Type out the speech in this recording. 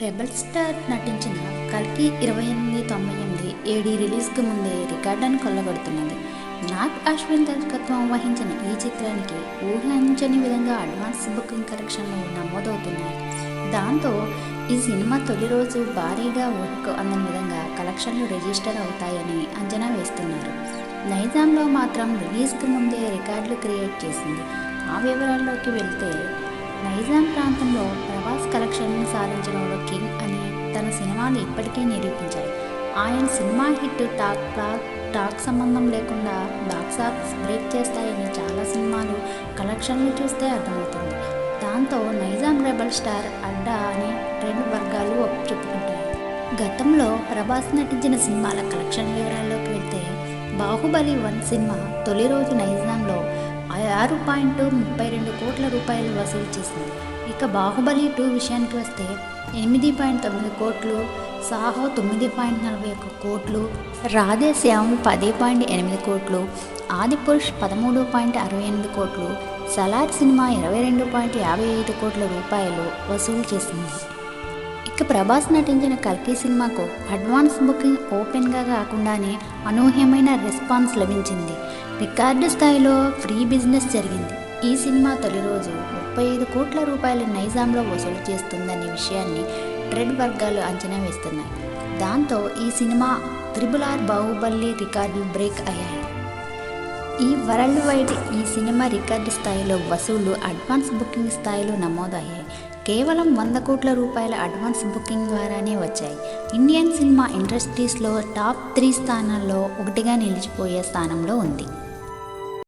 Rebel star నటించిన కల్కి ఇరవై ఎనిమిది తొంభై ఎనిమిది ఏడి రిలీజ్కి ముందే రికార్డును కొల్లగొడుతున్నది. నాగ్ అశ్విన్ దర్శకత్వం వహించిన ఈ చిత్రానికి ఊహించని విధంగా అడ్వాన్స్ బుకింగ్ కలెక్షన్లు నమోదవుతున్నాయి. దాంతో ఈ సినిమా తొలి రోజు భారీగా ఊహకు అందని విధంగా కలెక్షన్లు రిజిస్టర్ అవుతాయని అంచనా వేస్తున్నారు. నైజాంలో మాత్రం రిలీజ్కి ముందే రికార్డులు క్రియేట్ చేసింది. ఆ వివరాల్లోకి వెళ్తే నైజాం ప్రాంతంలో కలెక్షన్లను సాధించడంలో కింగ్ అని తన సినిమాలు ఇప్పటికే నిరూపించాయి ఆయన cinema hit talk talk talk సంబంధం లేకుండా బాక్స్ ఆఫీస్ బ్రేక్ చేస్తాయని చాలా సినిమాలు కలెక్షన్లు చూస్తే అర్థమవుతుంది. దాంతో నైజాం రెబల్ స్టార్ అడ్డా అని రెండు వర్గాలు చెప్పుకుంటాయి గతంలో ప్రభాస్ నటించిన సినిమాల కలెక్షన్ వివరాల్లోకి వెళ్తే బాహుబలి వన్ సినిమా తొలి రోజు నైజాంలో ఆరు పాయింట్ ముప్పై రెండు కోట్ల రూపాయలు వసూలు చేసింది. ఇక బాహుబలి టూ విషయానికి వస్తే ఎనిమిది పాయింట్ తొమ్మిది కోట్లు సాహో తొమ్మిది పాయింట్ నలభై ఒక్క కోట్లు రాధేశ్యామ్ పది పాయింట్ ఎనిమిది కోట్లు ఆదిపురుష్ పదమూడు పాయింట్ అరవై ఎనిమిది కోట్లు సలార్ సినిమా ఇరవై రెండు పాయింట్ యాభై ఐదు కోట్ల రూపాయలు వసూలు చేసింది. ఇక ప్రభాస్ నటించిన కల్కి సినిమాకు అడ్వాన్స్ బుకింగ్ ఓపెన్గా కాకుండానే అనూహ్యమైన రెస్పాన్స్ లభించింది. రికార్డు స్థాయిలో ఫ్రీ బిజినెస్ జరిగింది. ఈ సినిమా తొలి రోజు ముప్పై ఐదు కోట్ల రూపాయలు నైజాంలో వసూలు చేస్తుందనే విషయాన్ని ట్రెడ్ వర్గాలు అంచనా వేస్తున్నాయి. దాంతో ఈ సినిమా త్రిబుల్ ఆర్ బాహుబలి రికార్డులు బ్రేక్ అయ్యాయి. ఈ వరల్డ్ వైడ్ ఈ సినిమా రికార్డు స్థాయిలో వసూళ్ళు అడ్వాన్స్ బుకింగ్ స్థాయిలో నమోదయ్యాయి. కేవలం వంద కోట్ల రూపాయల అడ్వాన్స్ బుకింగ్ ద్వారానే వచ్చాయి. ఇండియన్ సినిమా ఇండస్ట్రీస్లో టాప్ త్రీ స్థానాల్లో ఒకటిగా నిలిచిపోయే స్థానంలో ఉంది.